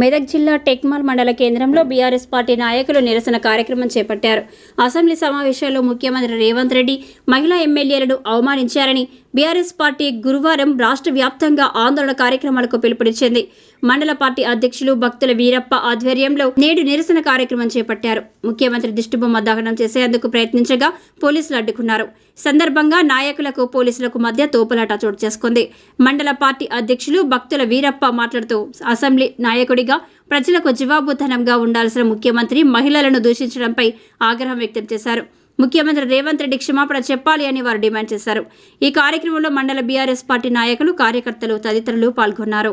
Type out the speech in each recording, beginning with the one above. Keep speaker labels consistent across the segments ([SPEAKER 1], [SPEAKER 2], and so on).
[SPEAKER 1] మెదక్ జిల్లా టెక్మాల్ మండల కేంద్రంలో బీఆర్ఎస్ పార్టీ నాయకులు నిరసన కార్యక్రమం చేపట్టారు. అసెంబ్లీ సమావేశాల్లో ముఖ్యమంత్రి రేవంత్ రెడ్డి మహిళా ఎమ్మెల్యేలను అవమానించారని బీఆర్ఎస్ పార్టీ గురువారం రాష్ట్ర వ్యాప్తంగా ఆందోళన కార్యక్రమాలకు పిలుపునిచ్చింది. మండల పార్టీ అధ్యక్షులు భక్తుల వీరప్ప ఆధ్వర్యంలో నేడు నిరసన కార్యక్రమం చేపట్టారు. ముఖ్యమంత్రి దిష్టిబొమ్మ దహనం చేసేందుకు ప్రయత్నించగా పోలీసులు అడ్డుకున్నారు. సందర్భంగా నాయకులకు పోలీసులకు మధ్య తోపులాట చోటు చేసుకుంది. మండల పార్టీ అధ్యక్షులు భక్తుల వీరప్ప మాట్లాడుతూ అసెంబ్లీ నాయకుడిగా ప్రజలకు జవాబుతనంగా ఉండాల్సిన ముఖ్యమంత్రి మహిళలను దూషించడంపై ఆగ్రహం వ్యక్తం చేశారు. ముఖ్యమంత్రి రేవంత్ రెడ్డి క్షమాపణ చెప్పాలి అని వారు డిమాండ్ చేశారు ఈ కార్యక్రమంలో మండల బీఆర్ఎస్ పార్టీ నాయకులు కార్యకర్తలు తదితరులు పాల్గొన్నారు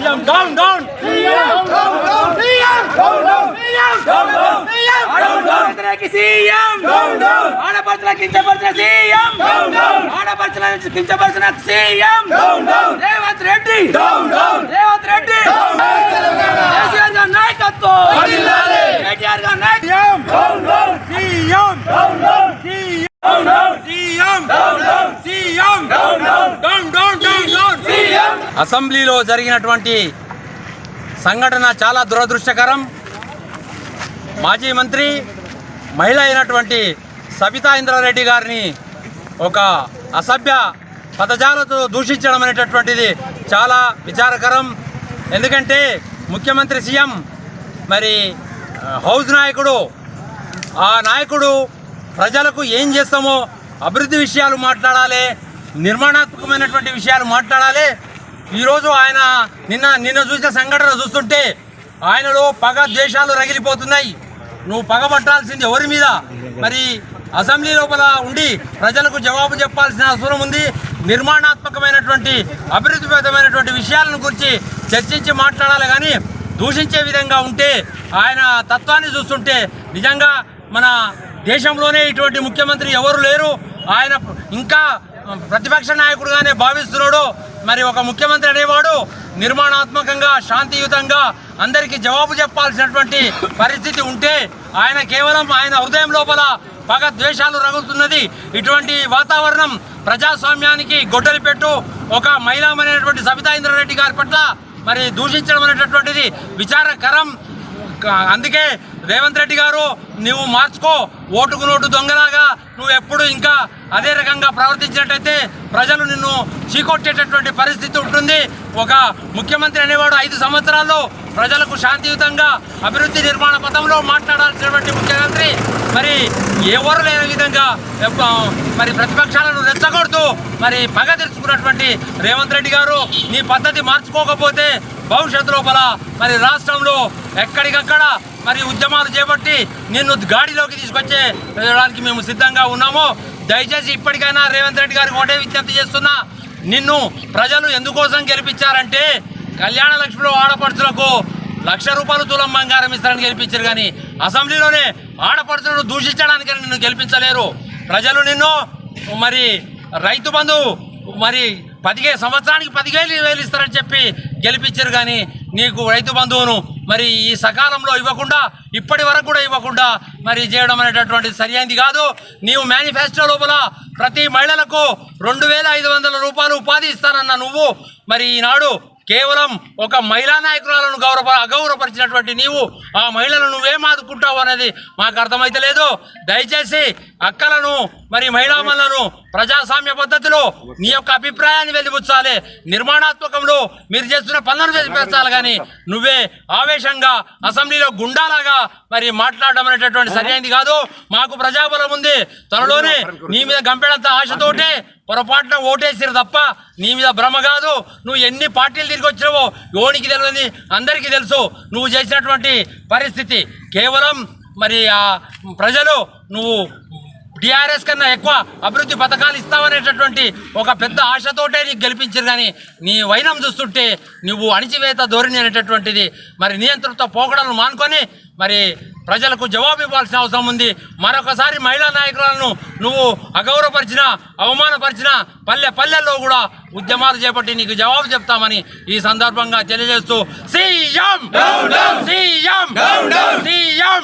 [SPEAKER 2] Down, down! ఆడపడుచులకి సీఎం. ఆడపడుచుల కించపరిచిన సీఎం. ఆడపడుచుల కించపరిచిన సీఎం. రేవంత్ రెడ్డి. రేవంత్ రెడ్డి. కేసీఆర్ గారి నాయకత్వం కేటీఆర్ గారి నాయకత్వం CM CM CM down down down down CM అసెంబ్లీలో జరిగినటువంటి సంఘటన చాలా దురదృష్టకరం. మాజీ మంత్రి మహిళ అయినటువంటి సబితా ఇంద్రారెడ్డి గారిని ఒక అసభ్య పదజాలతో దూషించడం అనేటటువంటిది చాలా విచారకరం. ఎందుకంటే ముఖ్యమంత్రి సీఎం మరి హౌస్ నాయకుడు ఆ నాయకుడు ప్రజలకు ఏం చేస్తామో అభివృద్ధి విషయాలు మాట్లాడాలి నిర్మాణాత్మకమైనటువంటి విషయాలు మాట్లాడాలి ఈరోజు ఆయన నిన్న నిన్న చూసిన సంఘటన చూస్తుంటే ఆయనలో పగ ద్వేషాలు రగిలిపోతున్నాయి. నువ్వు పగబట్టాల్సింది ఎవరి మీద? మరి అసెంబ్లీ లోపల ఉండి ప్రజలకు జవాబు చెప్పాల్సిన అవసరం ఉంది. నిర్మాణాత్మకమైనటువంటి అభివృద్ధిపరమైనటువంటి విషయాలను గురించి చర్చించి మాట్లాడాలి కానీ దూషించే విధంగా ఉంటే ఆయన తత్వాన్ని చూస్తుంటే నిజంగా మన దేశంలోనే ఇటువంటి ముఖ్యమంత్రి ఎవరు లేరు. ఆయన ఇంకా ప్రతిపక్ష నాయకుడుగానే భావిస్తున్నాడు మరి ఒక ముఖ్యమంత్రి అనేవాడు నిర్మాణాత్మకంగా శాంతియుతంగా అందరికీ జవాబు చెప్పాల్సినటువంటి పరిస్థితి ఉంటే ఆయన కేవలం ఆయన హృదయం లోపల పగ ద్వేషాలు రగులుతున్నది. ఇటువంటి వాతావరణం ప్రజాస్వామ్యానికి గొడ్డలి పెట్టు ఒక మహిళమైనటువంటి సబితా ఇంద్రారెడ్డి గారి పట్ల మరి దూషించడం అనేటటువంటిది విచారకరం. అందుకే రేవంత్ రెడ్డి గారు నువ్వు మార్చుకో. ఓటుకు నోటు దొంగలాగా. నువ్వు ఎప్పుడు ఇంకా అదే రకంగా ప్రవర్తించినట్టయితే ప్రజలు నిన్ను చీకొట్టేటటువంటి పరిస్థితి ఉంటుంది. ఒక ముఖ్యమంత్రి అనేవాడు ఐదు సంవత్సరాల్లో ప్రజలకు శాంతియుతంగా అభివృద్ధి నిర్మాణ పథంలో మాట్లాడాల్సినటువంటి ముఖ్యమంత్రి. మరి ఎవరు లేని విధంగా మరి ప్రతిపక్షాలను రెచ్చగొడుతూ మరి పగ తెలుసుకున్నటువంటి రేవంత్ రెడ్డి గారు నీ పద్ధతి మార్చుకోకపోతే భవిష్యత్తు లోపల మరి రాష్ట్రంలో ఎక్కడికక్కడ మరి ఉద్యమాలు చేపట్టి నిన్ను గాడిలోకి తీసుకొచ్చేయడానికి మేము సిద్ధంగా ఉన్నాము దయచేసి ఇప్పటికైనా రేవంత్ రెడ్డి గారికి ఒకటే విజ్ఞప్తి చేస్తున్నా నిన్ను ప్రజలు ఎందుకోసం గెలిపించారంటే కళ్యాణ లక్ష్మిలో ఆడపడుచులకు లక్ష రూపాయలు తులం బంగారం ఇస్తారని గెలిపించారు కానీ అసెంబ్లీలోనే ఆడపడుచులను దూషించడానికి నిన్ను గెలిపించలేరు. ప్రజలు నిన్ను మరి రైతు బంధు మరి పదిహే సంవత్సరానికి పదిహేను వేలు ఇస్తారని చెప్పి గెలిపించారు కానీ నీకు రైతు బంధువును మరి ఈ సకాలంలో ఇవ్వకుండా ఇప్పటి వరకు కూడా ఇవ్వకుండా మరి చేయడం అనేటటువంటిది సరైనది కాదు. నీవు మేనిఫెస్టో లోపల ప్రతి మహిళలకు రెండు వేల ఐదు వందల రూపాయలు ఉపాధి ఇస్తానన్న నువ్వు మరి ఈనాడు కేవలం ఒక మహిళా నాయకురాలను గౌరవ అగౌరవపరిచినటువంటి నీవు ఆ మహిళలను నువ్వేం ఆదుకుంటావు అనేది మాకు అర్థమైతే లేదు దయచేసి అక్కలను మరి మహిళామణులను ప్రజాస్వామ్య పద్ధతిలో నీ యొక్క అభిప్రాయాన్ని వెలిపుచ్చాలి నిర్మాణాత్మకంలో మీరు చేస్తున్న పనులను వెలిపించాలి కానీ నువ్వే ఆవేశంగా అసెంబ్లీలో గుండాలాగా మరి మాట్లాడడం అనేటటువంటి సరైనది కాదు. మాకు ప్రజాబలం ఉంది. త్వరలోనే నీ మీద గంపెడంత ఆశతోటే పొరపాటున ఓటేసిరు తప్ప నీ మీద భ్రమ కాదు. నువ్వు ఎన్ని పార్టీలు తిరిగి వచ్చినావో యోనికి తెలియదు అందరికీ తెలుసు. నువ్వు చేసినటువంటి పరిస్థితి కేవలం మరి ఆ ప్రజలు నువ్వు టీఆర్ఎస్ కన్నా ఎక్కువ అభివృద్ధి పథకాలు ఇస్తామనేటటువంటి ఒక పెద్ద ఆశతోటే నీకు గెలిపించారు కానీ నీ వైనం చూస్తుంటే నువ్వు అణిచివేత ధోరణి అనేటటువంటిది మరి నియంత్రణతో పోకడలను మానుకొని మరి ప్రజలకు జవాబు ఇవ్వాల్సిన అవసరం ఉంది. మరొకసారి మహిళా నాయకులను నువ్వు అగౌరవపరిచిన అవమానపరిచిన పల్లె పల్లెల్లో కూడా ఉద్యమాలు చేపట్టి నీకు జవాబు చెప్తామని ఈ సందర్భంగా తెలియజేస్తూ సీఎం! సీఎం! సీఎం!